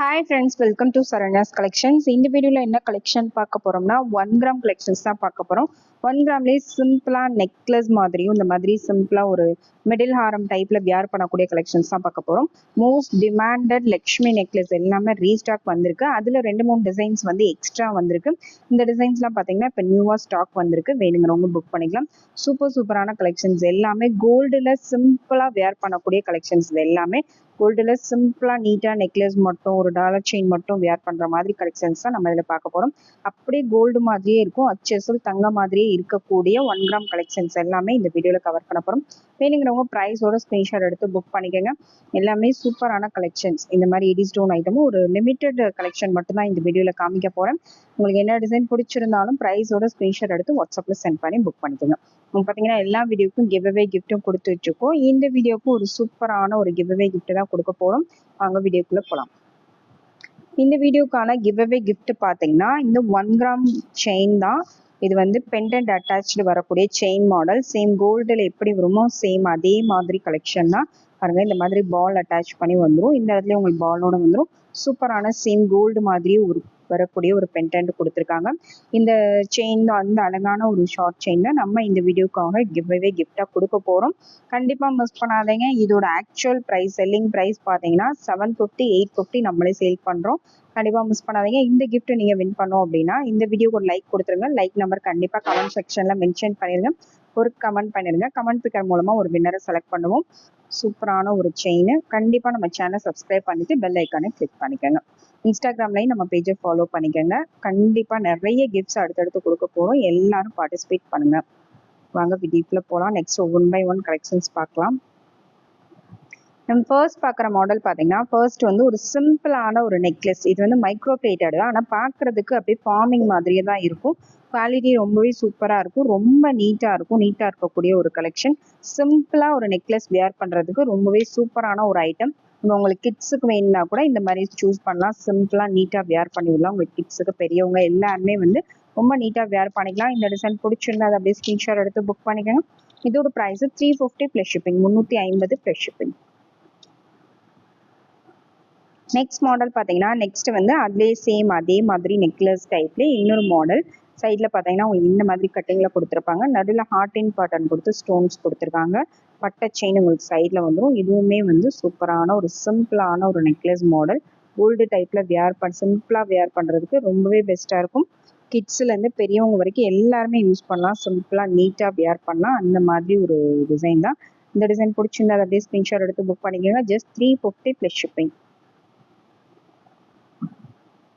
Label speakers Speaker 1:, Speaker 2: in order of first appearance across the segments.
Speaker 1: Hi friends welcome to Saranya's collections இந்த வீடியோவில் என்ன கலெக்ஷன் பார்க்க போகிறோம்னா ஒன் கிராம் கலெக்ஷன்ஸ் தான் பார்க்க போகிறோம் ஒன் கிராம்லேயே சிம்பிளாக நெக்லஸ் மாதிரியும் இந்த மாதிரி சிம்பிளாக ஒரு மிடில் ஹாரம் டைப்பில் வியர் பண்ணக்கூடிய கலெக்ஷன்ஸ் தான் பார்க்க போகிறோம் மோஸ்ட் டிமாண்டட் லக்ஷ்மி நெக்லஸ் எல்லாமே ரீஸ்டாக் வந்திருக்கு. அதில் ரெண்டு மூணு டிசைன்ஸ் வந்து எக்ஸ்ட்ரா வந்திருக்கு. இந்த டிசைன்ஸ்லாம் பார்த்தீங்கன்னா இப்போ நியூவாக ஸ்டாக் வந்திருக்கு. வேணுங்கிறவங்க புக் பண்ணிக்கலாம். சூப்பர் சூப்பரான கலெக்ஷன்ஸ் எல்லாமே கோல்டில் சிம்பிளாக வியர் பண்ணக்கூடிய கலெக்ஷன்ஸ் எல்லாமே கோல்டில் சிம்பிளாக நீட்டாக நெக்லஸ் மட்டும் ஒரு டாலர் செயின் மட்டும் வியர் பண்ணுற மாதிரி கலெக்ஷன்ஸ் தான் நம்ம இதில் பார்க்க போகிறோம் அப்படியே கோல்டு மாதிரியே இருக்கும். அச்சசல் தங்க மாதிரியே இருக்கக்கூடிய ஒன் கிராம் கலெக்ஷன்ஸ் எல்லாமே இந்த வீடியோவில் கவர் பண்ண போகிறோம் வேணுங்கிறவங்க ப்ரைஸோட ஸ்க்ரீன்ஷாட் எடுத்து புக் பண்ணிக்கோங்க. எல்லாமே சூப்பரான கலெக்ஷன்ஸ் இந்த மாதிரி எடி ஸ்டோன் ஐட்டமும் ஒரு லிமிட்டட் கலெக்ஷன் மட்டும்தான் இந்த வீடியோவில் காமிக்க போகிறேன் உங்களுக்கு என்ன டிசைன் பிடிச்சிருந்தாலும் ப்ரைஸோட ஸ்க்ரீன்ஷாட் எடுத்து வாட்ஸ்அப்பில் சென்ட் பண்ணி புக் பண்ணிக்கோங்க. பார்த்தீங்கன்னா எல்லா வீடியோக்கும் கிவ் அவே கிஃப்ட்டும் கொடுத்து வச்சுருக்கோம் இந்த வீடியோக்கும் ஒரு சூப்பரான ஒரு கிவ்அவே கிஃப்ட்டு கிஃப்ட் தான் கொடுக்க போகிறோம் வாங்க வீடியோக்குள்ளே போகலாம் இந்த வீடியோக்கான கிவ் அவே கிஃப்ட் பார்த்தீங்கன்னா இந்த ஒன் கிராம் செயின் தான் இது வந்து பெண்டன்ட் அட்டாச்சு வரக்கூடிய செயின் மாடல் சேம் கோல்டில் எப்படி வருமோ சேம் அதே மாதிரி கலெக்ஷன் தான். பாருங்க இந்த மாதிரி பால் அட்டாச் பண்ணி வந்துடும் இந்த இடத்துல உங்களுக்கு பாலோட வந்துடும் சூப்பரான சேம் கோல்டு மாதிரி ஒரு வரக்கூடிய ஒரு பென்டென்ட் கொடுத்துருக்காங்க. இந்த செயின் அந்த அழகான ஒரு ஷார்ட் செயின் தான் நம்ம இந்த வீடியோக்காக கிவ்வே கிஃப்டாக கொடுக்க போகிறோம் கண்டிப்பாக மிஸ் பண்ணாதீங்க. இதோட ஆக்சுவல் ப்ரைஸ் செல்லிங் ப்ரைஸ் பார்த்தீங்கன்னா செவன் ஃபிஃப்டி எயிட் ஃபிஃப்டி நம்மளே சேல் பண்ணுறோம் கண்டிப்பாக மிஸ் பண்ணாதீங்க. இந்த கிஃப்ட் நீங்கள் வின் பண்ணோம் அப்படின்னா இந்த வீடியோக்கு ஒரு லைக் கொடுத்துருங்க. லைக் நம்பர் கண்டிப்பாக கமெண்ட் செக்ஷனில் மென்ஷன் பண்ணிடுங்க ஒரு கமெண்ட் பண்ணிடுங்க கமெண்ட் பிக்கர் மூலமாக ஒரு வின்னரை செலக்ட் பண்ணுவோம். சூப்பரான ஒரு செயின் கண்டிப்பாக நம்ம சேனலை சப்ஸ்கிரைப் பண்ணிட்டு பெல் ஐக்கானை கிளிக் பண்ணிக்கோங்க. இன்ஸ்டாகிராம்லையும் நம்ம பேஜை ஃபாலோ பண்ணிக்கோங்க. கண்டிப்பாக நிறைய கிஃப்ட்ஸ் அடுத்தடுத்து கொடுக்க போகிறோம் எல்லாரும் பார்ட்டிசிபேட் பண்ணுங்க. வாங்க வீடியோக்குள்ளே போகலாம் next one by one collections பார்க்கலாம். நம்ம ஃபர்ஸ்ட் பார்க்குற மாடல் பார்த்தீங்கன்னா ஃபர்ஸ்ட் வந்து ஒரு சிம்பிளான ஒரு நெக்லஸ் இது வந்து மைக்ரோ பிளேட்டட் தான். ஆனால் பார்க்குறதுக்கு அப்படியே ஃபார்மிங் மாதிரியே தான் இருக்கும். குவாலிட்டி ரொம்பவே சூப்பராக இருக்கும். ரொம்ப நீட்டாக இருக்கும். நீட்டாக இருக்கக்கூடிய ஒரு கலெக்ஷன் சிம்பிளாக ஒரு நெக்லஸ் வியர் பண்ணுறதுக்கு ரொம்பவே சூப்பரான ஒரு ஐட்டம் உங்களுக்கு கிட்ஸுக்கு வேணும்னா கூட இந்த மாதிரி சூஸ் பண்ணலாம். சிம்பிளாக நீட்டாக வியர் பண்ணிவிடலாம் உங்கள் உங்களுக்கு கிட்ஸுக்கு பெரியவங்க எல்லாருமே வந்து ரொம்ப நீட்டாக வியர் பண்ணிக்கலாம். இந்த டிசைன் பிடிச்சிருந்தா அதை அப்படியே ஸ்க்ரீன்ஷாட் எடுத்து புக் பண்ணிக்கோங்க. இதோட price three fifty plus shipping முந்நூற்றி ஐம்பது ப்ளஸ் ஷிப்பிங் நெக்ஸ்ட் மாடல் பார்த்தீங்கன்னா நெக்ஸ்ட் வந்து அதுலேயே சேம் அதே மாதிரி நெக்லஸ் டைப்லேயே இன்னொரு மாடல் சைடில் பார்த்தீங்கன்னா உங்களுக்கு இந்த மாதிரி கட்டிங்கில் கொடுத்துருப்பாங்க. நடுவில் ஹார்ட் இன் பாட்டன் கொடுத்து ஸ்டோன்ஸ் கொடுத்துருக்காங்க. பட்டை செயின் உங்களுக்கு சைடில் வந்துடும் இதுவுமே வந்து சூப்பரான ஒரு சிம்பிளான ஒரு நெக்லஸ் மாடல் கோல்டு டைப்பில் வியர் பண் சிம்பிளாக வியர் பண்ணுறதுக்கு ரொம்பவே பெஸ்ட்டாக இருக்கும். கிட்ஸ்லேருந்து பெரியவங்க வரைக்கும் எல்லாருமே யூஸ் பண்ணலாம். சிம்பிளாக நீட்டாக வியர் பண்ணலாம். அந்த மாதிரி ஒரு டிசைன் தான். இந்த டிசைன் பிடிச்சிருந்தா அப்படியே ஸ்க்ரீன்ஷாட் எடுத்து புக் பண்ணிக்கோங்க. Just three fifty plus shipping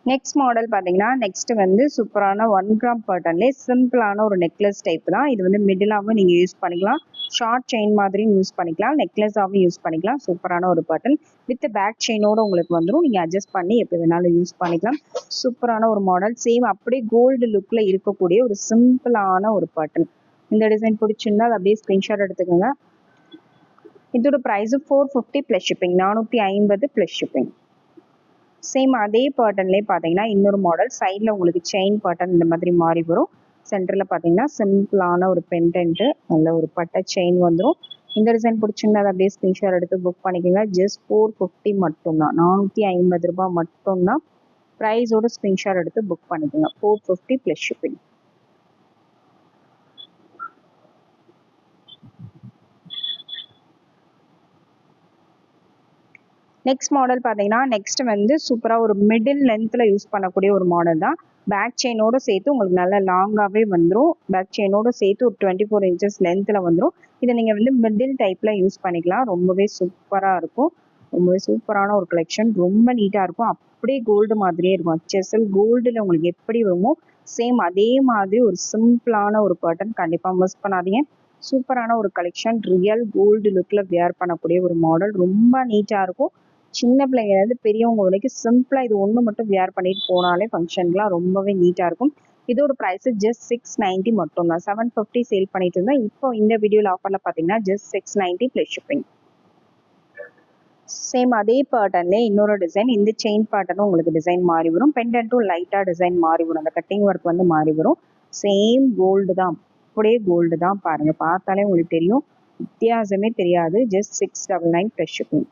Speaker 1: next model பார்த்தீங்கன்னா நெக்ஸ்ட் வந்து சூப்பரான ஒன் கிராம் பர்டன்லேயே சிம்பிளான ஒரு நெக்லஸ் டைப் தான். இது வந்து மிடிலாகவும் நீங்கள் யூஸ் பண்ணிக்கலாம். ஷார்ட் செயின் மாதிரியும் யூஸ் பண்ணிக்கலாம். நெக்லஸாகவும் யூஸ் பண்ணிக்கலாம். சூப்பரான ஒரு பட்டன் வித் பேக் செயினோட உங்களுக்கு வந்துடும் நீங்கள் அட்ஜஸ்ட் பண்ணி எப்படி வேணாலும் யூஸ் பண்ணிக்கலாம். சூப்பரான ஒரு மாடல் சேம் அப்படியே கோல்டு லுக்கில் இருக்கக்கூடிய ஒரு சிம்பிளான ஒரு பட்டன் இந்த டிசைன் பிடிச்சிருந்தா அது அப்படியே ஸ்க்ரீன்ஷாட் எடுத்துக்கோங்க. இதோட price four fifty plus shipping நானூற்றி ஐம்பது ப்ளஸ் ஷிப்பிங் சேம் அதே பேட்டர்ன்லேயே பார்த்தீங்கன்னா இன்னொரு மாடல் சைடில் உங்களுக்கு செயின் பேட்டர்ன் இந்த மாதிரி மாறி வரும். சென்டரில் பார்த்தீங்கன்னா சிம்பிளான ஒரு பென்டென்ட்டு நல்ல ஒரு பட்டை செயின் வந்துடும் இந்த டிசைன் பிடிச்சிருந்தா அதை அப்படியே ஸ்க்ரீன்ஷாட் எடுத்து புக் பண்ணிக்கோங்க. ஜஸ்ட் ஃபோர் ஃபிஃப்டி மட்டும்தான். நானூற்றி ஐம்பது ரூபாய் மட்டும்தான். ப்ரைஸோட ஸ்க்ரீன்ஷாட் எடுத்து புக் பண்ணிக்கோங்க. Four fifty plus shipping next model பார்த்தீங்கன்னா நெக்ஸ்ட் வந்து சூப்பராக ஒரு மிடில் லென்த்தில் யூஸ் பண்ணக்கூடிய ஒரு மாடல் தான். பேக் செயினோட சேர்த்து உங்களுக்கு நல்லா லாங்காகவே வந்துடும் பேக் செயினோட சேர்த்து ஒரு டுவெண்ட்டி ஃபோர் இன்ச்சஸ் லென்த்தில் வந்துடும் இதை நீங்கள் வந்து மிடில் டைப்பில் யூஸ் பண்ணிக்கலாம். ரொம்பவே சூப்பராக இருக்கும். ரொம்பவே சூப்பரான ஒரு கலெக்ஷன் ரொம்ப நீட்டாக இருக்கும். அப்படியே கோல்டு மாதிரியே இருக்கும். செசல் கோல்டில் உங்களுக்கு எப்படி வருமோ சேம் அதே மாதிரி ஒரு சிம்பிளான ஒரு பேட்டர்ன் கண்டிப்பாக மிஸ் பண்ணாதீங்க. சூப்பரான ஒரு கலெக்ஷன் ரியல் கோல்டு லுக்கில் வியர் பண்ணக்கூடிய ஒரு மாடல் ரொம்ப நீட்டாக இருக்கும். சின்ன பிள்ளைங்கலேருந்து பெரியவங்க வரைக்கும் சிம்பிளாக இது ஒன்று மட்டும் வியர் பண்ணிட்டு போனாலே ஃபங்க்ஷன்லாம் ரொம்பவே நீட்டாக இருக்கும். இதோட ப்ரைஸ் ஜஸ்ட் சிக்ஸ் நைன்ட்டி மட்டும் தான் செவன் ஃபிஃப்டி சேல் பண்ணிட்டு இருந்தோம் இப்போ இந்த வீடியோவில் ஆஃபரில் பார்த்தீங்கன்னா just six ninety plus shipping same அதே பேட்டர்ன்ல இன்னொரு டிசைன் இந்த செயின் பேட்டர்னும் உங்களுக்கு டிசைன் மாறி வரும். பெண்டன்ட்டும் லைட்டாக டிசைன் மாறி வரும். அந்த கட்டிங் ஒர்க் வந்து மாறி வரும். சேம் கோல்டு தான். அப்படியே கோல்டு தான் பாருங்கள் பார்த்தாலே உங்களுக்கு தெரியும். வித்தியாசமே தெரியாது. Just six double nine plus shipping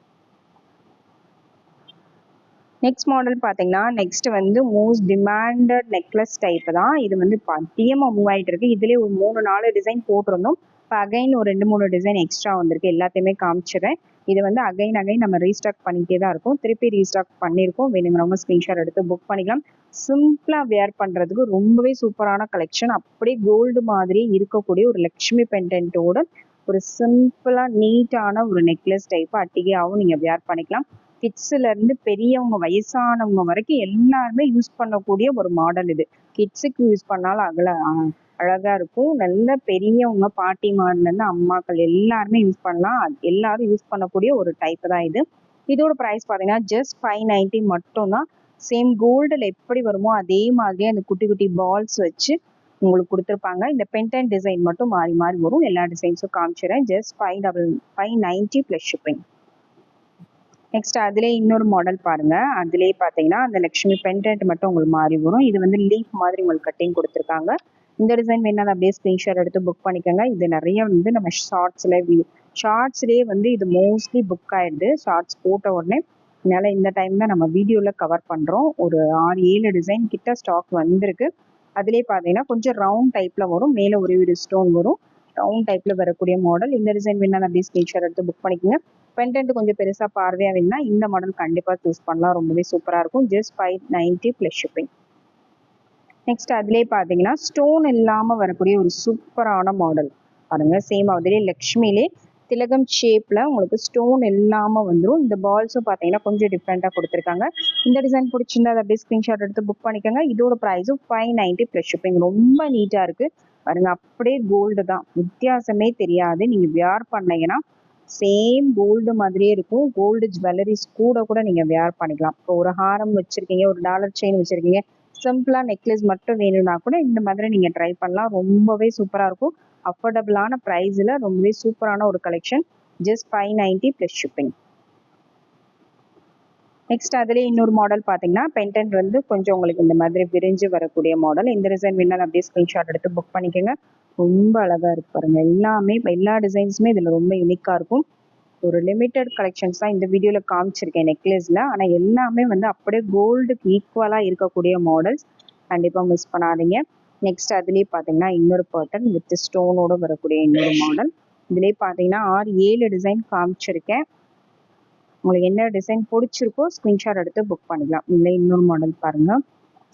Speaker 1: next model பார்த்தீங்கன்னா நெக்ஸ்ட் வந்து மோஸ்ட் டிமாண்டட் நெக்லஸ் டைப் தான். இது வந்து இப்போ அதிகமாக மூவ் ஆகிட்டு இருக்கு. இதுலேயே ஒரு மூணு நாலு டிசைன் போட்டிருந்தோம். இப்போ அகைன் ஒரு ரெண்டு மூணு டிசைன் எக்ஸ்ட்ரா வந்திருக்கு. எல்லாத்தையுமே காமிச்சிடுறேன். இது வந்து அகைன் அகைன் நம்ம ரீஸ்டாக் பண்ணிக்கிட்டே தான் இருக்கும். திருப்பி ரீஸ்டாக் பண்ணியிருக்கோம். வேணுங்கிறவங்க ஸ்க்ரீன்ஷாட் எடுத்து புக் பண்ணிக்கலாம். சிம்பிளாக வேர் பண்ணுறதுக்கு ரொம்பவே சூப்பரான கலெக்ஷன் அப்படியே கோல்டு மாதிரி இருக்கக்கூடிய ஒரு லக்ஷ்மி பெண்டன்ட்டோட ஒரு சிம்பிளாக நீட்டான ஒரு நெக்லஸ் டைப் அட்டிகையாகவும் நீங்கள் வேர் பண்ணிக்கலாம். கிட்ஸ்ல இருந்து பெரியவங்க வயசானவங்க வரைக்கும் எல்லாருமே யூஸ் பண்ணக்கூடிய ஒரு மாடல் இது. கிட்ஸுக்கு யூஸ் பண்ணாலும் அகல அழகா இருக்கும். நல்ல பெரியவங்க பாட்டிமார்ல இருந்து அம்மாக்கள் எல்லாருமே யூஸ் பண்ணலாம். அது எல்லாரும் யூஸ் பண்ணக்கூடிய ஒரு டைப் தான் இது. இதோட ப்ரைஸ் பார்த்தீங்கன்னா ஜஸ்ட் ஃபைவ் நைன்ட்டி மட்டும்தான். சேம் கோல்டில் எப்படி வருமோ அதே மாதிரியே அந்த குட்டி குட்டி பால்ஸ் வச்சு உங்களுக்கு கொடுத்துருப்பாங்க. இந்த பென்டன் டிசைன் மட்டும் மாறி மாறி வரும். எல்லா டிசைன்ஸும் காமிச்சிடுறேன் just five double five ninety plus shipping next அதுலேயே இன்னொரு மாடல் பாருங்க. அதுலேயே பார்த்தீங்கன்னா அந்த லக்ஷ்மி பென்டென்ட் மட்டும் உங்களுக்கு மாறி வரும். இது வந்து லீஃப் மாதிரி உங்களுக்கு கட்டிங் கொடுத்துருக்காங்க. இந்த டிசைன் வேணா அப்படியே ஸ்க்ரீன்ஷாட் எடுத்து புக் பண்ணிக்கோங்க. இது நிறைய வந்து நம்ம ஷார்ட்ஸில் ஷார்ட்ஸ்லேயே வந்து இது மோஸ்ட்லி புக் ஆயிடுது. ஷார்ட்ஸ் போட்ட உடனே அதனால இந்த டைம் தான் நம்ம வீடியோவில் கவர் பண்ணுறோம் ஒரு ஆறு ஏழு டிசைன் கிட்ட ஸ்டாக் வந்திருக்கு. அதுலேயே பார்த்தீங்கன்னா கொஞ்சம் ரவுண்ட் டைப்பில் வரும். மேலே ஒரு ஒரு ஸ்டோன் வரும். ரவுண்ட் டைப்பில் வரக்கூடிய மாடல் இந்த டிசைன் வேணா அப்படியே ஸ்க்ரீன்ஷாட் எடுத்து புக் பண்ணிக்கோங்க. பென்டென்ட் கொஞ்சம் பெருசாக பார்வையாக வேணும்னா இந்த மாடல் கண்டிப்பாக சூஸ் பண்ணலாம். ரொம்பவே சூப்பராக இருக்கும். Just five ninety plus shipping next அதுலேயே பார்த்தீங்கன்னா ஸ்டோன் இல்லாமல் வரக்கூடிய ஒரு சூப்பரான மாடல் பாருங்க சேம் அதிலே லக்ஷ்மிலே திலகம் ஷேப்பில் உங்களுக்கு ஸ்டோன் இல்லாமல் வந்துடும் இந்த பால்ஸும் பார்த்தீங்கன்னா கொஞ்சம் டிஃப்ரெண்ட்டாக கொடுத்துருக்காங்க. இந்த டிசைன் பிடிச்சிருந்தா அதை அப்படியே ஸ்க்ரீன்ஷாட் எடுத்து புக் பண்ணிக்கோங்க. இதோட ப்ரைஸும் ஃபைவ் நைன்ட்டி ப்ளஸ் ஷிப்பிங் ரொம்ப நீட்டாக இருக்குது பாருங்க அப்படியே கோல்டு தான். வித்தியாசமே தெரியாது. நீங்கள் வியார் பண்ணீங்கன்னா சேம் கோல்டு மாதிரியே இருக்கும். கோல்டு ஜுவல்லரிஸ் கூட கூட நீங்கள் வேர் பண்ணிக்கலாம். இப்போ ஒரு ஹாரம் வச்சுருக்கீங்க ஒரு டாலர் செயின் வச்சுருக்கீங்க சிம்பிளாக நெக்லஸ் மட்டும் வேணும்னா கூட இந்த மாதிரி நீங்கள் ட்ரை பண்ணலாம். ரொம்பவே சூப்பராக இருக்கும். அஃபோர்டபுளான ப்ரைஸில் ரொம்பவே சூப்பரான ஒரு collection just five ninety plus shipping next அதுலேயே இன்னொரு மாடல் பார்த்தீங்கன்னா பென்டென்ட் வந்து கொஞ்சம் உங்களுக்கு இந்த மாதிரி விரிஞ்சு வரக்கூடிய மாடல் இந்த டிசைன் வேணாலும் அப்படியே ஸ்க்ரீன்ஷாட் எடுத்து புக் பண்ணிக்கோங்க. ரொம்ப அழகாக இருக்கு பாருங்க. எல்லாமே எல்லா டிசைன்ஸுமே இதில் ரொம்ப யூனிக்காக இருக்கும். ஒரு லிமிட்டட் கலெக்ஷன்ஸ் தான் இந்த வீடியோவில் காமிச்சிருக்கேன் நெக்லஸில் ஆனால் எல்லாமே வந்து அப்படியே கோல்டுக்கு ஈக்குவலாக இருக்கக்கூடிய மாடல்ஸ் கண்டிப்பாக மிஸ் பண்ணாதீங்க. நெக்ஸ்ட் அதுலேயே பார்த்தீங்கன்னா இன்னொரு பேட்டர்ன் வித் ஸ்டோனோட வரக்கூடிய இன்னொரு மாடல் இதுலேயே பார்த்தீங்கன்னா ஆறு ஏழு டிசைன் காமிச்சிருக்கேன். உங்களுக்கு என்ன டிசைன் பிடிச்சிருக்கோ ஸ்க்ரீன்ஷாட் எடுத்து புக் பண்ணிக்கலாம். இல்லை இன்னொரு மாடல் பாருங்கள்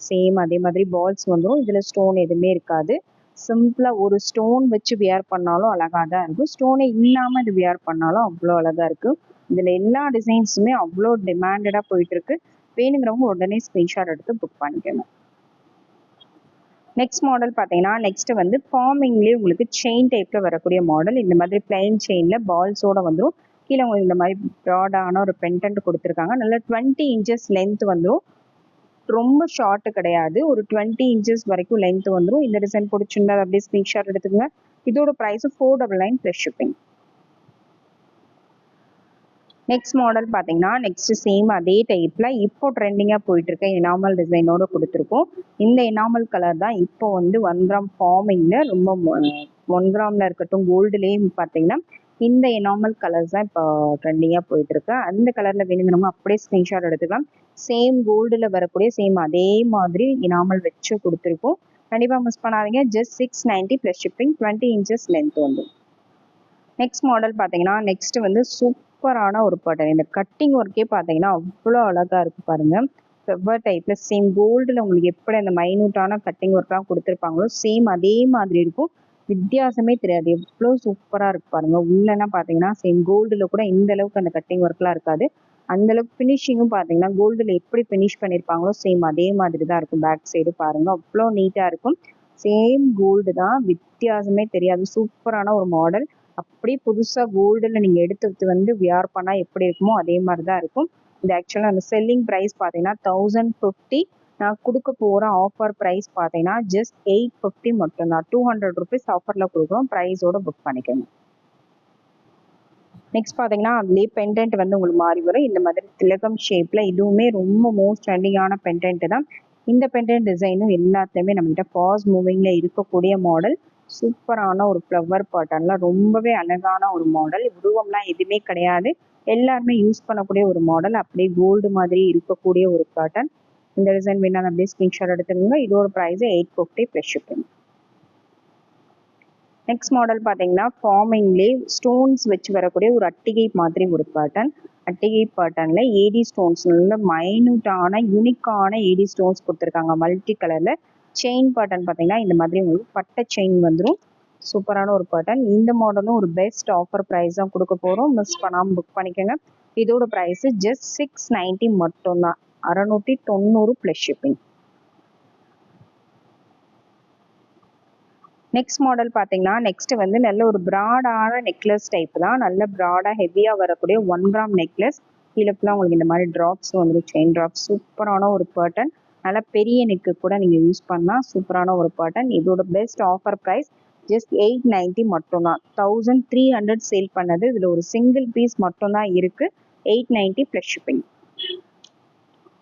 Speaker 1: சேம் அதே மாதிரி பால்ஸ் வந்துடும் இதில் ஸ்டோன் எதுவுமே இருக்காது. சிம்பிளாக ஒரு ஸ்டோன் வச்சு வியர் பண்ணாலும் அழகாக தான் இருக்கும். ஸ்டோனே இல்லாமல் இது வியர் பண்ணாலும் அவ்வளோ அழகாக இருக்குது இதில் எல்லா டிசைன்ஸுமே அவ்வளோ டிமாண்டடாக போயிட்டுருக்கு. வேணுங்கிறவங்க உடனே ஸ்க்ரீன்ஷாட் எடுத்து புக் பண்ணிக்கோங்க. நெக்ஸ்ட் மாடல் பார்த்தீங்கன்னா நெக்ஸ்ட் வந்து ஃபார்மிங்லேயே உங்களுக்கு செயின் டைப்பில் வரக்கூடிய மாடல் இந்த மாதிரி பிளைன் செயினில் பால்ஸோட வந்துடும் கீழே உங்களுக்கு இந்த மாதிரி ப்ராடான ஒரு பென்டென்ட் கொடுத்துருக்காங்க. நல்லா டுவெண்ட்டி இன்ச்சஸ் லென்த் வந்துடும் ரொம்ப ஷார்ட் கிடையாது. ஒரு டுவெண்ட்டி இன்ச்சஸ் வரைக்கும் லென்த் வந்துடும் இந்த டிசைன் பிடிச்சிருந்தா அப்படியே ஸ்க்ரீன்ஷாட் எடுத்துக்கோங்க. இதோட price four double nine plus shipping next model பார்த்தீங்கன்னா நெக்ஸ்ட் சேம் அதே டைப்பில் இப்போ ட்ரெண்டிங்காக போயிட்டு இருக்க எனாமல் டிசைனோட கொடுத்துருக்கோம். இந்த எனாமல் கலர் தான் இப்போ வந்து ஒன் கிராம் ஃபார்மிங்கில் ரொம்ப ஒன் கிராமில் இருக்கட்டும் கோல்டுலேயும் பார்த்தீங்கன்னா இந்த எனாமல் கலர்ஸ் தான் இப்போ ட்ரெண்டிங்காக போயிட்டு இருக்கு அந்த கலரில் வேணுங்கிறவங்க அப்படியே ஸ்க்ரீன்ஷாட் எடுத்துக்கலாம். சேம் கோல்டில் வரக்கூடிய சேம் அதே மாதிரி எனாமல் வச்சு கொடுத்துருக்கோம். கண்டிப்பாக மிஸ் பண்ணாதீங்க. Just six ninety plus shipping twenty inches length வந்து நெக்ஸ்ட் மாடல் பார்த்தீங்கன்னா நெக்ஸ்ட் வந்து சூப்பரான ஒரு பட்டன் இந்த கட்டிங் ஒர்க்கே பார்த்தீங்கன்னா அவ்வளோ அழகாக இருக்குது பாருங்கள் செவ்வாய் டைப்பில் சேம் கோல்டில் உங்களுக்கு எப்படி அந்த மைனூட்டான கட்டிங் ஒர்க்லாம் கொடுத்துருப்பாங்களோ சேம் அதே மாதிரி இருக்கும். வித்தியாசமே தெரியாது. எவ்வளோ சூப்பராக இருக்கு பாருங்க. உள்ளனா பார்த்தீங்கன்னா சேம் கோல்டில் கூட இந்த அளவுக்கு அந்த கட்டிங் ஒர்க்லாம் இருக்காது. அந்த அளவுக்கு ஃபினிஷிங்கும் பார்த்தீங்கன்னா கோல்டில் எப்படி ஃபினிஷ் பண்ணியிருப்பாங்களோ சேம் அதே மாதிரி தான் இருக்கும். பேக் சைடு பாருங்க. அவ்வளோ நீட்டாக இருக்கும். சேம் கோல்டு தான். வித்தியாசமே தெரியாது. சூப்பரான ஒரு மாடல் அப்படியே புதுசாக கோல்டில் நீங்கள் எடுத்து வந்து வியார் பண்ணால் எப்படி இருக்குமோ அதே மாதிரி தான் இருக்கும். இது ஆக்சுவலாக அந்த செல்லிங் ப்ரைஸ் பார்த்தீங்கன்னா தௌசண்ட் ஃபிஃப்டி நான் கொடுக்க போகிற ஆஃபர் ப்ரைஸ் பார்த்தீங்கன்னா ஜஸ்ட் எயிட் ஃபிஃப்டி மட்டும்தான். டூ ஹண்ட்ரட் ருபீஸ் ஆஃபரில் கொடுக்குறோம் ப்ரைஸோட புக் பண்ணிக்கோங்க. நெக்ஸ்ட் பார்த்தீங்கன்னா அதுலேயே பெண்டன்ட் வந்து உங்களுக்கு மாறி வரும். இந்த மாதிரி திலகம் ஷேப்பில் இதுவுமே ரொம்ப மோஸ்ட் ட்ரெண்டிங்கான பெண்டன்ட் தான். இந்த பெண்டன்ட் டிசைனும் எல்லாத்துலேயுமே நம்மகிட்ட ஃபாஸ்ட் மூவிங்கில் இருக்கக்கூடிய மாடல் சூப்பரான ஒரு ஃப்ளவர் பேட்டர்னில் ரொம்பவே அழகான ஒரு மாடல் உருவம்லாம் எதுவுமே கிடையாது. எல்லாருமே யூஸ் பண்ணக்கூடிய ஒரு மாடல் அப்படியே கோல்டு மாதிரி இருக்கக்கூடிய ஒரு பேட்டர்ன் இந்த டிசைன் வேணா அப்படியே ஸ்கிரீன்ஷாட் எடுத்துக்கோங்க. இதோட price eight fifty plus shipping next model பார்த்தீங்கன்னா ஃபார்மிங்லேயே ஸ்டோன்ஸ் வச்சு வரக்கூடிய ஒரு அட்டிகை மாதிரி ஒரு பேட்டர்ன் அட்டிகை பேட்டர்னில் ஏடி ஸ்டோன்ஸ் நல்ல மைனூட்டான யூனிக்கான ஏடி ஸ்டோன்ஸ் கொடுத்துருக்காங்க. மல்டி கலரில் செயின் பேட்டர்ன் பார்த்தீங்கன்னா இந்த மாதிரி உங்களுக்கு பட்டை செயின் வந்துடும் சூப்பரான ஒரு பேட்டர்ன் இந்த மாடலும் ஒரு பெஸ்ட் ஆஃபர் ப்ரைஸ் தான் கொடுக்க போகிறோம் மிஸ் பண்ணாமல் புக் பண்ணிக்கோங்க. இதோட ப்ரைஸ் ஜஸ்ட் சிக்ஸ் நைன்ட்டி மட்டும்தான். அறநூற்றி தொண்ணூறு ப்ளஸ் ஷிப்பிங் நெக்ஸ்ட் மாடல் பார்த்தீங்கன்னா நெக்ஸ்ட் வந்து நல்ல ஒரு ப்ராடான நெக்லஸ் டைப் தான். நல்ல ப்ராடாக ஹெவியாக வரக்கூடிய ஒன் கிராம் நெக்லஸ் கீழே ஃபுல்லாக உங்களுக்கு இந்த மாதிரி ட்ராப்ஸ் வந்துடும் செயின் ட்ராப்ஸ் சூப்பரான ஒரு பேட்டர்ன் நல்லா பெரிய நெக்கு கூட நீங்கள் யூஸ் பண்ணலாம். சூப்பரான ஒரு பேட்டர்ன் இதோட best offer price just eight ninety மட்டும்தான். தௌசண்ட் த்ரீ ஹண்ட்ரட் சேல் பண்ணது. இதில் ஒரு சிங்கிள் பீஸ் மட்டும்தான் இருக்குது eight ninety plus shipping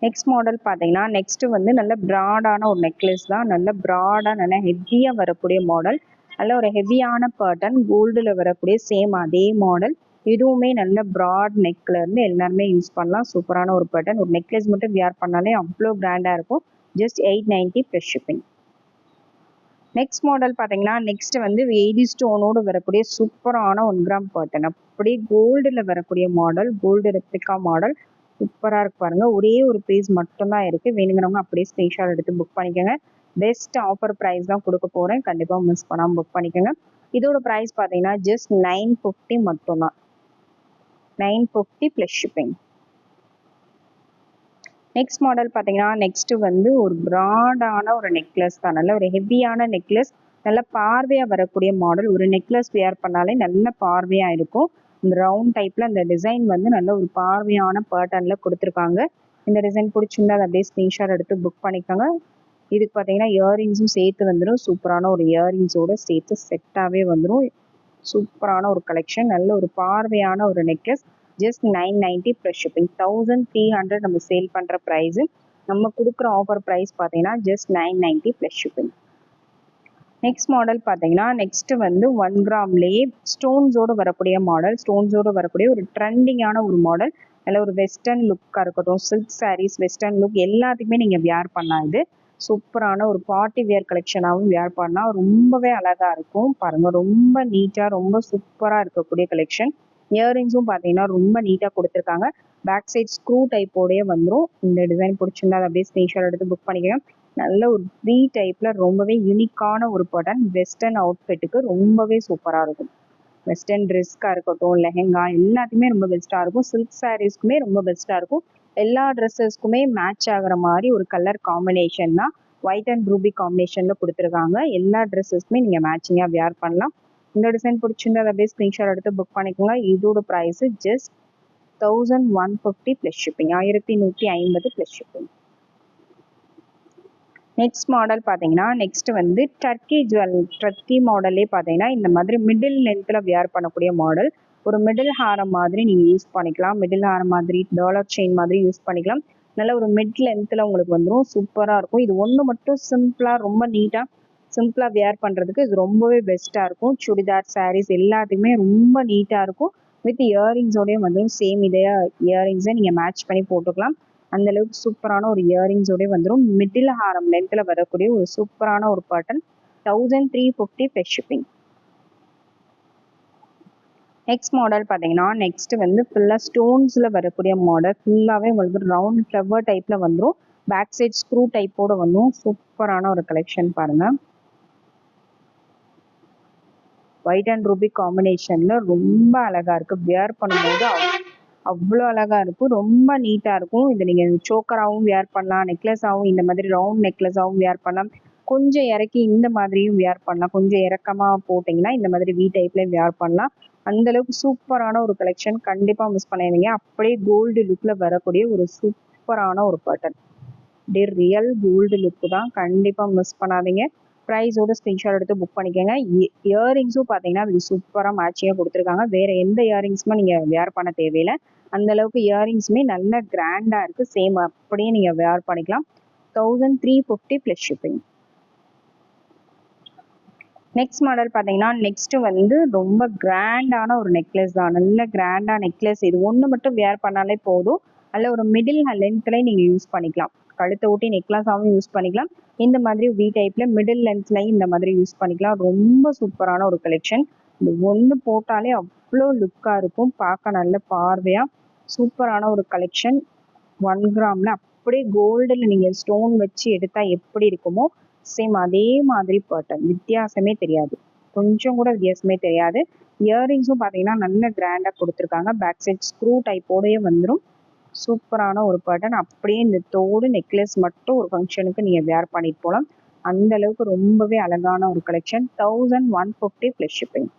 Speaker 1: next model பார்த்தீங்கன்னா நெக்ஸ்ட்டு வந்து நல்ல ப்ராடான ஒரு நெக்லஸ் தான். நல்ல ப்ராடாக நல்ல ஹெவியாக வரக்கூடிய மாடல் நல்ல ஒரு ஹெவியான பேட்டர்ன் கோல்டில் வரக்கூடிய சேம் அதே மாடல் இதுவுமே நல்ல ப்ராட் நெக்கில் இருந்து எல்லாருமே யூஸ் பண்ணலாம். சூப்பரான ஒரு பேட்டர்ன் ஒரு நெக்லஸ் மட்டும் வியர் பண்ணாலே அவ்வளோ கிராண்டாக இருக்கும். Just eight ninety plus shipping next model பார்த்தீங்கன்னா நெக்ஸ்ட் வந்து எயிட்டி ஸ்டோனோடு வரக்கூடிய சூப்பரான ஒன் கிராம் பேட்டர்ன் அப்படியே கோல்டில் வரக்கூடிய மாடல் கோல்டு ரெப்ளிகா மாடல் சூப்பராக இருக்கு பாருங்க. ஒரே ஒரு பேஜ் மட்டும்தான் இருக்கு. வேணுங்கிறவங்க அப்படியே ஸ்க்ரீன்ஷாட் எடுத்து புக் பண்ணிக்கோங்க. பெஸ்ட் ஆஃபர் ப்ரைஸ் தான் கொடுக்க போகிறேன் கண்டிப்பாக மிஸ் பண்ணாமல் புக் பண்ணிக்கோங்க. இதோட ப்ரைஸ் பார்த்தீங்கன்னா ஜஸ்ட் நைன் ஃபிஃப்டி மட்டும்தான். Nine fifty plus shipping next model பார்த்தீங்கன்னா நெக்ஸ்ட் வந்து ஒரு ப்ராடான ஒரு நெக்லஸ் தான். நல்ல ஒரு ஹெவியான நெக்லஸ் நல்ல பார்வையாக வரக்கூடிய மாடல் ஒரு நெக்லஸ் வியர் பண்ணாலே நல்ல பார்வையாக இருக்கும். இந்த ரவுண்ட் டைப்பில் அந்த டிசைன் வந்து நல்ல ஒரு பார்வையான பேட்டர்னில் கொடுத்துருக்காங்க. இந்த டிசைன் பிடிச்சிருந்தா அதை அப்படியே ஸ்க்ரீன்ஷாட் எடுத்து புக் பண்ணிக்கோங்க. இதுக்கு பார்த்தீங்கன்னா இயரிங்ஸும் சேர்த்து வந்துடும் சூப்பரான ஒரு இயரிங்ஸோட சேர்த்து செட்டாகவே வந்துடும் சூப்பரான ஒரு கலெக்ஷன் நல்ல ஒரு பார்வையான ஒரு necklace just nine ninety plus shipping thousand three hundred நம்ம சேல் பண்ணுற ப்ரைஸு நம்ம கொடுக்குற ஆஃபர் ப்ரைஸ் பார்த்தீங்கன்னா just nine ninety plus shipping next model பார்த்தீங்கன்னா நெக்ஸ்ட் வந்து ஒன் கிராம்லேயே ஸ்டோன்ஸோடு வரக்கூடிய மாடல் ஸ்டோன்ஸோடு வரக்கூடிய ஒரு ட்ரெண்டிங்கான ஒரு மாடல் நல்ல ஒரு வெஸ்டர்ன் லுக்காக இருக்கட்டும் சில்க் சாரீஸ் வெஸ்டர்ன் லுக் எல்லாத்துக்குமே நீங்கள் வியர் பண்ணலாம். இது சூப்பரான ஒரு பார்ட்டி வியர் கலெக்ஷனாகவும் வியர் பண்ணால் ரொம்பவே அழகாக இருக்கும். பாருங்கள் ரொம்ப நீட்டாக ரொம்ப சூப்பராக இருக்கக்கூடிய கலெக்ஷன் இயரிங்ஸும் பார்த்தீங்கன்னா ரொம்ப நீட்டாக கொடுத்துருக்காங்க. பேக் சைட் ஸ்க்ரூ டைப்போடையே வந்துடும் இந்த டிசைன் பிடிச்சிருந்தா அதை அப்படியே ஸ்க்ரீன்ஷாட் எடுத்து புக் பண்ணிக்கோங்க. நல்ல ஒரு த்ரீ டைப்பில் ரொம்பவே யூனிக்கான ஒரு பட்டன் வெஸ்டர்ன் அவுட்ஃபிட்டுக்கு ரொம்பவே சூப்பராக இருக்கும். வெஸ்டர்ன் ட்ரெஸ்க்காக இருக்கட்டும் லெஹெங்கா எல்லாத்துக்குமே ரொம்ப பெஸ்ட்டாக இருக்கும். சில்க் சாரீஸ்க்குமே ரொம்ப பெஸ்ட்டாக இருக்கும். எல்லா ட்ரெஸ்ஸஸ்க்குமே மேட்ச் ஆகிற மாதிரி ஒரு கலர் காம்பினேஷன் தான் ஒயிட் அண்ட் ரூபி காம்பினேஷனில் கொடுத்துருக்காங்க. எல்லா ட்ரெஸ்ஸஸ்க்குமே நீங்கள் மேட்சிங்காக வியர் பண்ணலாம். இந்த டிசைன் பிடிச்சிருந்தா அதை அப்படியே ஸ்க்ரீன்ஷாட் எடுத்து புக் பண்ணிக்கோங்க. இதோட price just thousand one fifty plus shipping ஆயிரத்தி நூற்றி ஐம்பது ப்ளஸ் ஷிப்பிங் நெக்ஸ்ட் மாடல் பார்த்தீங்கன்னா நெக்ஸ்ட் வந்து டர்க்கி ஜுவல் டர்க்கி மாடல்லே பார்த்தீங்கன்னா இந்த மாதிரி மிடில் லென்த்தில் வியர் பண்ணக்கூடிய மாடல் ஒரு மிடில் ஹாரம் மாதிரி நீங்கள் யூஸ் பண்ணிக்கலாம். மிடில் ஹாரம் மாதிரி டாலர் செயின் மாதிரி யூஸ் பண்ணிக்கலாம். நல்ல ஒரு மிட் லென்த்தில் உங்களுக்கு வந்துடும் சூப்பராக இருக்கும். இது ஒன்று மட்டும் சிம்பிளாக ரொம்ப நீட்டாக சிம்பிளாக வியர் பண்ணுறதுக்கு இது ரொம்பவே பெஸ்ட்டாக இருக்கும். சுடிதார் சாரீஸ் எல்லாத்துக்குமே ரொம்ப நீட்டாக இருக்கும். வித் இயரிங்ஸோடய வந்துடும் சேம் இதே இயரிங்ஸை நீங்கள் மேட்ச் பண்ணி போட்டுக்கலாம். அந்த அளவுக்கு சூப்பரான ஒரு இயரிங்ஸோடய வந்துடும் மிடில் ஹாரம் லென்த்தில் வரக்கூடிய ஒரு சூப்பரான ஒரு pattern thousand three fifty plus shipping next model பார்த்தீங்கன்னா நெக்ஸ்ட் வந்து ஃபுல்லாக ஸ்டோன்ஸில் வரக்கூடிய மாடல் ஃபுல்லாகவே உங்களுக்கு ரவுண்ட் ஃப்ளவர் டைப்பில் வந்துடும் பேக் சைட் ஸ்க்ரூ டைப்போடு வந்தும் சூப்பரான ஒரு கலெக்ஷன் பாருங்கள் ஒயிட் அண்ட் ரூபி காம்பினேஷனில் ரொம்ப அழகாக இருக்குது வியர் பண்ணும்போது அவ்வளோ அழகாக இருக்கும். ரொம்ப நீட்டாக இருக்கும். இது நீங்கள் சோக்கராகவும் வியர் பண்ணலாம் நெக்லஸாகவும் இந்த மாதிரி ரவுண்ட் நெக்லஸாகவும் வியர் பண்ணலாம். கொஞ்சம் இறக்கி இந்த மாதிரியும் வியர் பண்ணலாம். கொஞ்சம் இறக்கமாக போட்டிங்கன்னா இந்த மாதிரி வி டைப்லேயும் வியர் பண்ணலாம். அந்த அளவுக்கு சூப்பரான ஒரு கலெக்ஷன் கண்டிப்பாக மிஸ் பண்ணிடுவீங்க அப்படியே கோல்டு லுக்கில் வரக்கூடிய ஒரு சூப்பரான ஒரு பேட்டர்ன் அப்படியே ரியல் கோல்டு லுக்கு தான். கண்டிப்பாக மிஸ் பண்ணாதீங்க. ப்ரைஸோட ஸ்க்ரீன்ஷாட் எடுத்து புக் பண்ணிக்கோங்க. இயரிங்ஸும் பார்த்தீங்கன்னா அதுக்கு சூப்பராக மேட்சிங்காக கொடுத்துருக்காங்க. வேறு எந்த இயரிங்ஸுமே நீங்கள் வேர் பண்ண தேவையில்லை. அந்த அளவுக்கு இயரிங்ஸுமே நல்ல கிராண்டாக இருக்குது சேம் அப்படியே நீங்கள் வேர் பண்ணிக்கலாம். Thousand three fifty plus shipping next model பார்த்தீங்கன்னா நெக்ஸ்ட் வந்து ரொம்ப கிராண்டான ஒரு நெக்லஸ் தான். நல்ல கிராண்டா நெக்லஸ் இது ஒன்று மட்டும் வேர் பண்ணாலே போதும். அதில் ஒரு மிடில் லென்த்ல நீங்க யூஸ் பண்ணிக்கலாம். கழுத்தை ஊட்டி நெக்லஸாகவும் யூஸ் பண்ணிக்கலாம். இந்த மாதிரி வி டைப்ல மிடில் லென்த்லையும் இந்த மாதிரி யூஸ் பண்ணிக்கலாம். ரொம்ப சூப்பரான ஒரு கலெக்ஷன் இந்த ஒன்று போட்டாலே அவ்வளோ லுக்காக இருக்கும். பார்க்க நல்ல பார்வையாக சூப்பரான ஒரு கலெக்ஷன் ஒன் கிராமில் அப்படியே கோல்டில் நீங்கள் ஸ்டோன் வச்சு எடுத்தால் எப்படி இருக்குமோ சேம் அதே மாதிரி பேட்டர்ன் வித்தியாசமே தெரியாது. கொஞ்சம் கூட வித்தியாசமே தெரியாது. இயரிங்ஸும் பார்த்தீங்கன்னா நல்ல கிராண்டாக கொடுத்துருக்காங்க. பேக் சைட் ஸ்க்ரூ டைப்போடயே வந்துடும் சூப்பரான ஒரு பேட்டர்ன் அப்படியே இந்த தோடு நெக்லஸ் மட்டும் ஒரு ஃபங்க்ஷனுக்கு நீங்கள் வேர் பண்ணிட்டு போகலாம் அந்த அளவுக்கு ரொம்பவே அழகான ஒரு collection thousand one fifty plus shipping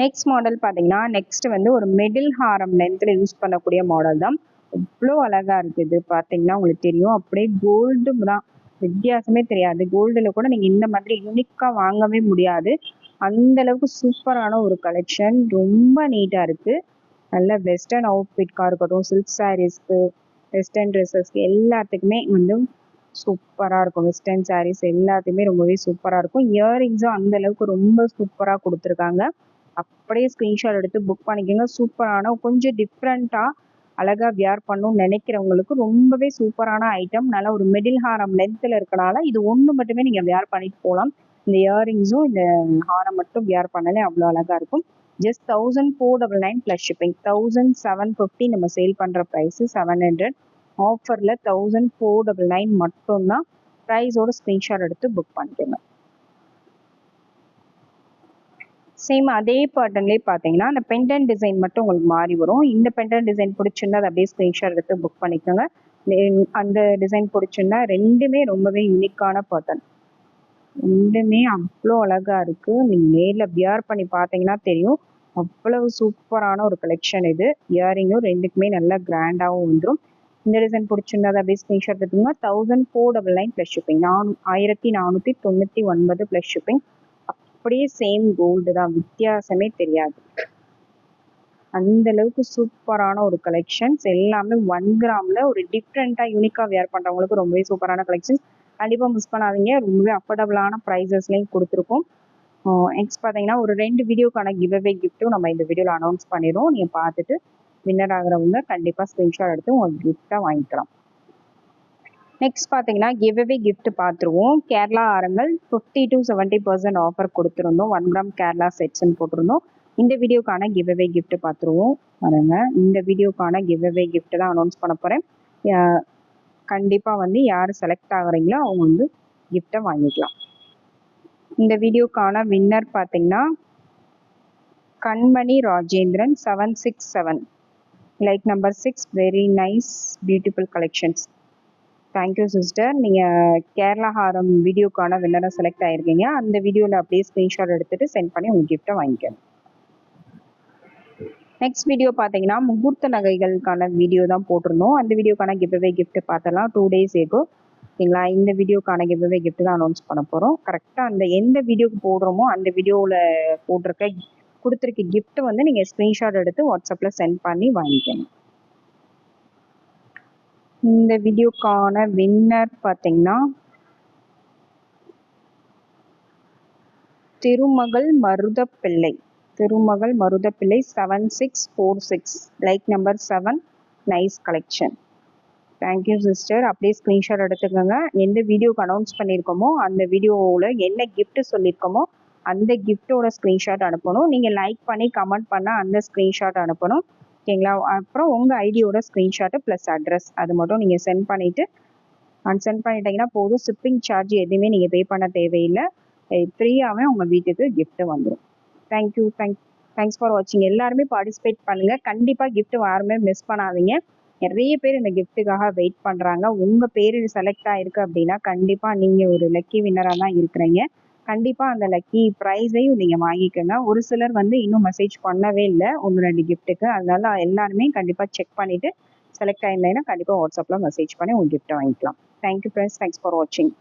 Speaker 1: next model பார்த்தீங்கன்னா நெக்ஸ்ட் வந்து ஒரு மிடில் ஹாரம் லென்த்தில் யூஸ் பண்ணக்கூடிய மாடல் தான். அவ்வளோ அழகாக இருக்குது பார்த்தீங்கன்னா உங்களுக்கு தெரியும். அப்படியே கோல்டு தான் வித்தியாசமே தெரியாது. கோல்டில் கூட நீங்கள் இந்த மாதிரி யூனிக்காக வாங்கவே முடியாது. அந்த அளவுக்கு சூப்பரான ஒரு கலெக்ஷன் ரொம்ப நீட்டாக இருக்குது நல்ல வெஸ்டர்ன் அவுட்ஃபிட்காக இருக்கட்டும் சில்க் சாரீஸ்க்கு வெஸ்டர்ன் ட்ரெஸ்ஸஸ்க்கு எல்லாத்துக்குமே வந்து சூப்பராக இருக்கும். வெஸ்டர்ன் சாரீஸ் எல்லாத்தையுமே ரொம்பவே சூப்பராக இருக்கும். இயரிங்ஸும் அந்த அளவுக்கு ரொம்ப சூப்பராக கொடுத்துருக்காங்க. அப்படியே ஸ்க்ரீன்ஷாட் எடுத்து புக் பண்ணிக்கோங்க. சூப்பரான கொஞ்சம் டிஃப்ரெண்ட்டாக அழகாக வியர் பண்ணணும்னு நினைக்கிறவங்களுக்கு ரொம்பவே சூப்பரான ஐட்டம் நல்லா ஒரு மிடில் ஹாரம் லென்த்தில் இருக்கனால இது ஒன்று மட்டுமே நீங்கள் வியர் பண்ணிட்டு போகலாம் இந்த இயரிங்ஸும் இந்த ஹாரம் மட்டும் வியர் பண்ணாலே அவ்வளோ அழகாக இருக்கும். Just thousand four double nine plus shipping thousand seven fifty நம்ம சேல் பண்ணுற ப்ரைஸு செவன் ஹண்ட்ரட் ஆஃபரில் தௌசண்ட் ஃபோர் டபுள் நைன் மட்டும்தான் ப்ரைஸோட ஸ்க்ரீன்ஷாட் எடுத்து புக் பண்ணிக்கோங்க. சேம் அதே பேட்டர்ன்லேயே பார்த்தீங்கன்னா அந்த பென்டன் டிசைன் மட்டும் உங்களுக்கு மாறி வரும். இந்த பெண்டன் டிசைன் பிடிச்சிருந்தா அதை அப்படியே ஸ்க்ரீன்ஷாட் எடுத்து புக் பண்ணிக்கோங்க. அந்த டிசைன் பிடிச்சிருந்தா ரெண்டுமே ரொம்பவே யூனிக்கான பேட்டர்ன் ரெண்டுமே அவ்வளோ அழகா இருக்கு. நீங்க நேரில் வியர் பண்ணி பார்த்தீங்கன்னா தெரியும். அவ்வளவு சூப்பரான ஒரு கலெக்ஷன் இது. இயரிங்கும் ரெண்டுக்குமே நல்லா கிராண்டாகவும் வந்துடும் இந்த டிசைன் பிடிச்சிருந்தா அதை அப்படியே ஸ்க்ரீன்ஷாட் எடுத்துக்கோங்க. Thousand four double nine plus shipping நானூ ஆயிரத்தி நானூற்றி தொண்ணூற்றி ஒன்பது ப்ளஸ் ஷிப்பிங் அப்படியே சேம் கோல்டு தான். வித்தியாசமே தெரியாது. அந்த அளவுக்கு சூப்பரான ஒரு கலெக்ஷன்ஸ் எல்லாமே ஒன் கிராம்ல ஒரு டிஃப்ரெண்டா யூனிக்கா வேர் பண்றவங்களுக்கு ரொம்பவே சூப்பரான கலெக்ஷன்ஸ் கண்டிப்பா மிஸ் பண்ணாதீங்க. ரொம்பவே அஃபோர்டபுளான ப்ரைஸஸ்லையும் கொடுத்துருக்கோம். நெக்ஸ்ட் பார்த்தீங்கன்னா ஒரு ரெண்டு வீடியோக்கான கிவ்அவே கிஃப்ட்டும் நம்ம இந்த வீடியோவில் அனௌன்ஸ் பண்ணிடுவோம் நீங்கள் பார்த்துட்டு வின்னர் ஆகிறவங்க கண்டிப்பாக ஸ்க்ரீன்ஷாட் எடுத்து உங்கள் கிஃப்டாக வாங்கிக்கலாம். நெக்ஸ்ட் பார்த்தீங்கன்னா கிவ்அவே கிஃப்ட் பார்த்துருவோம் Kerala ஆரங்கள் fifty to seventy percent offer கொடுத்துருந்தோம். ஒன் கிராம் கேரளா செட்ஸ்ன்னு போட்டிருந்தோம். இந்த வீடியோக்கான கிவ்அவே கிஃப்ட் பார்த்துருவோம் பாருங்க இந்த வீடியோக்கான கிவ்அவே கிஃப்ட் தான் அனௌன்ஸ் பண்ண போகிறேன் கண்டிப்பாக வந்து யார் செலக்ட் ஆகுறீங்களோ அவங்க வந்து கிஃப்டை வாங்கிக்கலாம். இந்த வீடியோக்கான வின்னர் பார்த்தீங்கன்னா Kanmani Rajendran seven six seven like number six very nice beautiful collections thank you sister நீங்கள் கேரளா ஹாரம் வீடியோக்கான வின்னரை செலக்ட் ஆகிருக்கீங்க அந்த வீடியோவில் அப்படியே ஸ்க்ரீன்ஷாட் எடுத்துகிட்டு சென்ட் பண்ணி உங்கள் கிஃப்ட்டை வாங்கிக்கணும் நெக்ஸ்ட் வீடியோ பார்த்தீங்கன்னா முகூர்த்த நகைகளுக்கான வீடியோ தான் போட்டிருந்தோம். அந்த வீடியோக்கான கிவ்அவே கிஃப்ட் பார்த்தலாம். டூ டேஸ் ஏகோ ஓகேங்களா இந்த வீடியோக்கான கிவ்அவே கிஃப்ட் தான் அனௌன்ஸ் பண்ண போகிறோம் கரெக்டாக அந்த எந்த வீடியோக்கு போடுறோமோ அந்த வீடியோவில் போட்டிருக்க கொடுத்துருக்க கிஃப்ட் வந்து நீங்கள் ஸ்க்ரீன்ஷாட் எடுத்து வாட்ஸ்அப்பில் சென்ட் பண்ணி வாங்கிக்கணும் இந்த வீடியோக்கான வின்னர் பார்த்தீங்கன்னா Thirumagal Maruthapillai. Thirumagal Maruthapillai seven six four six like number seven nice collection thank you sister அப்படியே ஸ்க்ரீன்ஷாட் எடுத்துக்கோங்க. எந்த வீடியோக்கு அனௌன்ஸ் பண்ணியிருக்கோமோ அந்த வீடியோவில் என்ன கிஃப்ட் சொல்லியிருக்கோமோ அந்த கிஃப்டோட ஸ்க்ரீன்ஷாட் அனுப்பணும். நீங்கள் லைக் பண்ணி கமெண்ட் பண்ணால் அந்த ஸ்க்ரீன்ஷாட் அனுப்பணும். ஓகேங்களா அப்புறம் உங்கள் ஐடியோட ஸ்க்ரீன்ஷாட்டு ப்ளஸ் அட்ரஸ் அது மட்டும் நீங்கள் சென்ட் பண்ணிவிட்டு அண்ட் சென்ட் பண்ணிட்டீங்கன்னா போதும். ஷிப்பிங் சார்ஜ் எதுவுமே நீங்கள் பே பண்ண தேவையில்லை. ஃப்ரீயாகவே உங்கள் வீட்டுக்கு கிஃப்ட்டு வந்துடும் தேங்க்யூ தேங்க் தேங்க்ஸ் ஃபார் வாட்சிங் எல்லாருமே பார்ட்டிசிபேட் பண்ணுங்கள் கண்டிப்பாக கிஃப்ட் யாருமே மிஸ் பண்ணாதீங்க. நிறைய பேர் இந்த கிஃப்ட்டுக்காக வெயிட் பண்ணுறாங்க உங்கள் பேர் செலக்ட் ஆகிருக்கு அப்படின்னா கண்டிப்பாக நீங்கள் ஒரு லக்கி வின்னராக தான் இருக்கிறீங்க. கண்டிப்பாக அந்த லக்கி ப்ரைஸையும் நீங்கள் வாங்கிக்கோங்க. ஒரு சிலர் வந்து இன்னும் மெசேஜ் பண்ணவே இல்லை ஒன்று ரெண்டு கிஃப்ட்டுக்கு அதனால எல்லாருமே கண்டிப்பாக செக் பண்ணிவிட்டு செலக்ட் ஆயிருந்தீங்கன்னா கண்டிப்பாக வாட்ஸ்அப்பில் மெசேஜ் பண்ணி உங்கள் கிஃப்ட்டை வாங்கிக்கலாம். தேங்க்யூ ஃப்ரெண்ட்ஸ் தேங்க்ஸ் ஃபார் வாட்சிங்